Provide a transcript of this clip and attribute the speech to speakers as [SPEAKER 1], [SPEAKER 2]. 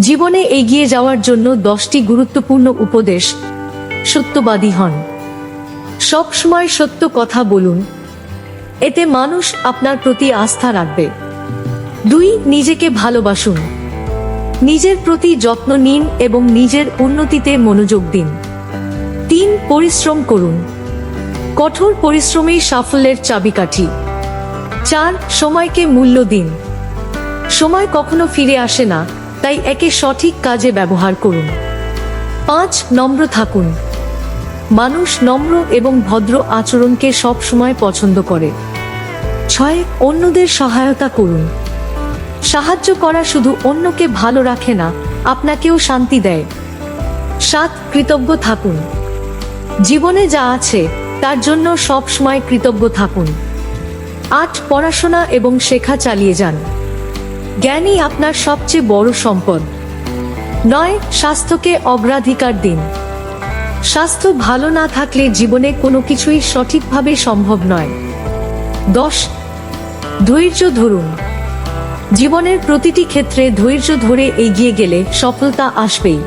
[SPEAKER 1] জীবনে এগিয়ে যাওয়ার জন্য দশটি গুরুত্বপূর্ণ উপদেশ, সত্যবাদী হন। সব সময় সত্য কথা বলুন। এতে মানুষ আপনার প্রতি আস্থা রাখবে। দুই, নিজেকে ভালোবাসুন। নিজের প্রতি যত্ন নিন এবং নিজের উন্নতিতে মনোযোগ দিন। তিন, পরিশ্রম করুন। কঠোর পরিশ্রমেই সাফল্যের চাবিকাঠি। চার, সময়কে মূল্য দিন। সময় কখনো ফিরে আসে না। তাই একে সঠিক কাজে ব্যবহার করুন। পাঁচ, নম্র থাকুন। মানুষ নম্র এবং ভদ্র আচরণকে সব সময় পছন্দ করে। ছয়, অন্যদের সহায়তা করুন। সাহায্য করা শুধু অন্যকে ভালো রাখে না, আপনাকেও শান্তি দেয়। সাত, কৃতজ্ঞ থাকুন। জীবনে যা আছে, তার জন্য সব সময় কৃতজ্ঞ থাকুন। আট, পড়াশোনা এবং শেখা চালিয়ে যান। জ্ঞানই আপনার সবচেয়ে বড় সম্পদ। নয়, স্বাস্থ্যকে অগ্রাধিকার দিন। স্বাস্থ্য ভালো না থাকলে জীবনে কোনো কিছুই সঠিকভাবে সম্ভব নয়। দশ, ধৈর্য ধরুন। জীবনের প্রতিটি ক্ষেত্রে ধৈর্য ধরে এগিয়ে গেলে সফলতা আসবেই।